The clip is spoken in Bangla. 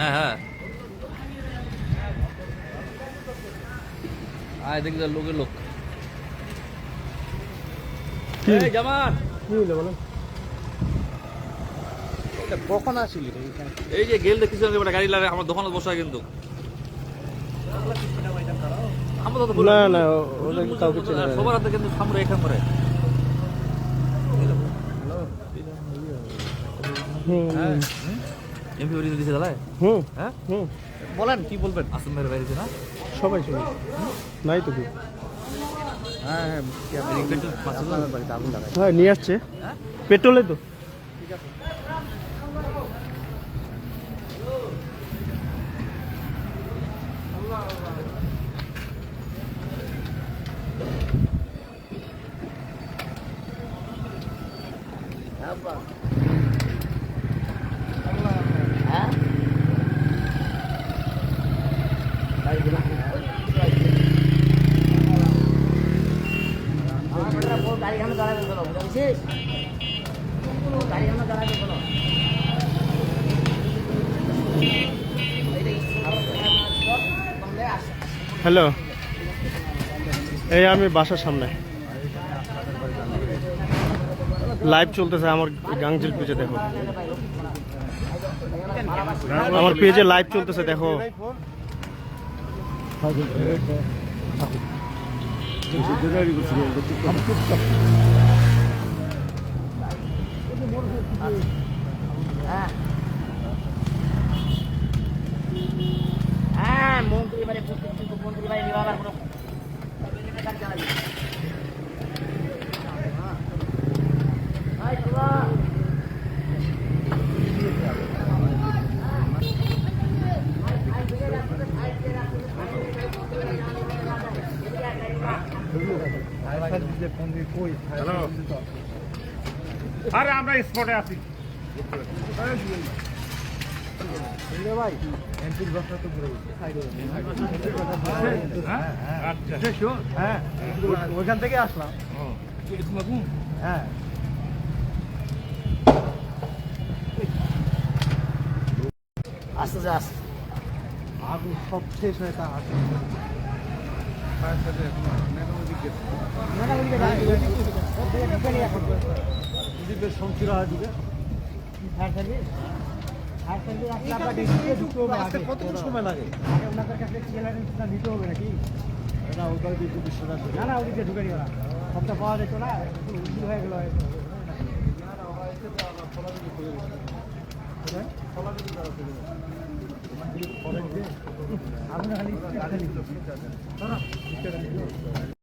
হ্যাঁ হ্যাঁ। আয় দেখি লোকে। লোক কখন আসিলি এই যে গেল দেখছিস গাড়ি লাগে আমার দোকানে বসা কিন্তু। সবার হাতে কিন্তু সামনে এমপি বাড়ি দিছে দাদা হুম হ্যাঁ? হুম। বলেন কি বলবেন? আসম মেরে বাইরে না? সবাই শুনে নাই তো কি হ্যাঁ হ্যাঁ হ্যাঁ নিয়ে আসছে। হ্যাঁ? পেট্রোলে তো। হ্যালো, এই আমি বাসার সামনে। লাইভ চলতেছে আমার গাংজিল পেজে দেখো। আমার পেজে লাইভ চলতেছে, দেখো। মন্ত্রী বাড়ি মন্ত্রী বাড়ি নিবাবার কোনো আরে আমরা স্পটে আছি। হ্যাঁ ওইখান থেকে আসলাম। হ্যাঁ। আস্তে আস্তে। আগুন সব শেষ হয়ে তা আছে সংশিরা হয় দিবে ফায়ার সার্ভিস কতক্ষণ সময় লাগে ওনাদের কাছে নিতে হবে নাকি এটা ওইবার বিদ্যুৎ বিশ্বনাথ না না ঢুকে নিও না সবটা পাওয়া যেত না একটু হয়ে গেল। আপনি খালি